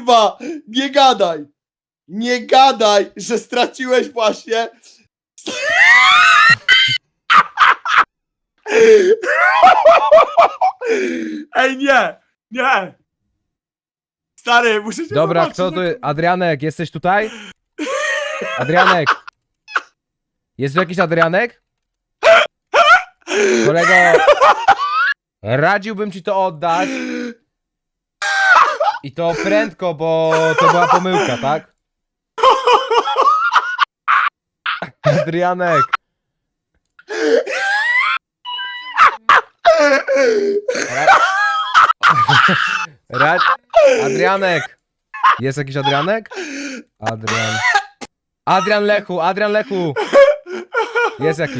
Kurwa, nie gadaj! Nie gadaj, że straciłeś właśnie. Ej, nie! Nie! Stary, muszę cię Dobra, zobaczyć, kto tu... Adrianek, jesteś tutaj? Adrianek! Jest tu jakiś Adrianek? Kolego, radziłbym ci to oddać. I to prędko, bo to była pomyłka, tak? Adrianek! Ra... Adrianek! Jest jakiś Adrianek? Adrian. Adrian Lechu, Adrian Lechu! Jest jakiś.